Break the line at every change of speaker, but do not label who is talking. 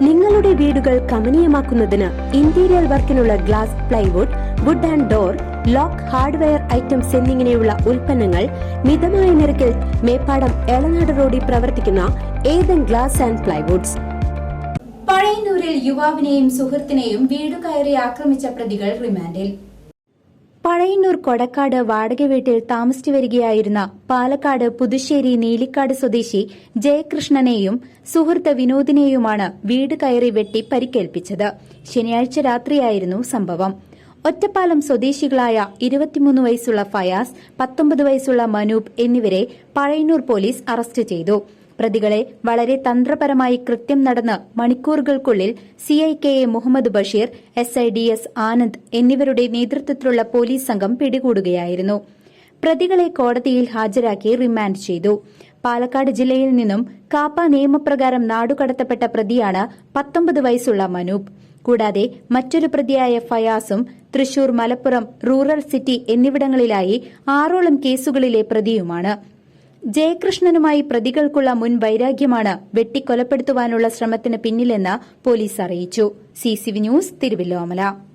നിങ്ങളുടെ വീടുകൾ കമനീയമാക്കുന്നതിന് interior വർക്കിനുള്ള glass plywood wood and door lock hardware items എന്നിങ്ങനെയുള്ള ഉൽപ്പന്നങ്ങൾ മിതമായ നിരക്കിൽ മേപ്പാടം എളനാട് റോഡിൽ പ്രവർത്തിക്കുന്ന ഏതൻ ഗ്ലാസ് ആൻഡ് പ്ലൈവുഡ്സ്
പഴയന്നൂരിൽ യുവാവിനെയും സുഹൃത്തിനെയും വീട് കയറി ആക്രമിച്ച പ്രതികൾ റിമാൻഡിൽ. പഴയന്നൂർ കൊടക്കാട് വാടക വീട്ടിൽ താമസിച്ചു വരികയായിരുന്ന പാലക്കാട് പുതുശ്ശേരി നീലിക്കാട് സ്വദേശി ജയകൃഷ്ണനെയും സുഹൃത്ത് വിനോദിനെയുമാണ് വീട് കയറി വെട്ടി പരിക്കേൽപ്പിച്ചത്. ശനിയാഴ്ച രാത്രിയായിരുന്നു സംഭവം. ഒറ്റപ്പാലം സ്വദേശികളായ ഇരുപത്തിമൂന്ന് വയസ്സുള്ള ഫയാസ് പത്തൊമ്പത് വയസ്സുള്ള മനൂപ് എന്നിവരെ പഴയന്നൂർ പോലീസ് അറസ്റ്റ് ചെയ്തു. പ്രതികളെ വളരെ തന്ത്രപരമായി കൃത്യം നടന്ന് മണിക്കൂറുകൾക്കുള്ളിൽ C I K A Muhammad Basheer S I D S Anand എന്നിവരുടെ നേതൃത്വത്തിലുള്ള പോലീസ് സംഘം പിടികൂടുകയായിരുന്നു. പ്രതികളെ കോടതിയിൽ ഹാജരാക്കി റിമാൻഡ് ചെയ്തു. പാലക്കാട് ജില്ലയിൽ നിന്നും കാപ്പ നിയമപ്രകാരം നാടുകടത്തപ്പെട്ട പ്രതിയാണ് പത്തൊമ്പത് വയസ്സുള്ള മനൂപ്. കൂടാതെ മറ്റൊരു പ്രതിയായ ഫയാസും തൃശൂർ മലപ്പുറം റൂറൽ സിറ്റി എന്നിവിടങ്ങളിലായി ആറോളം കേസുകളിലെ പ്രതിയുമാണ്. ജയകൃഷ്ണനുമായി പ്രതികൾക്കുള്ള മുൻ വൈരാഗ്യമാണ് വെട്ടിക്കൊലപ്പെടുത്തുവാനുള്ള ശ്രമത്തിന് പിന്നിലെന്ന് പോലീസ് അറിയിച്ചു. C news Thiruvilwamala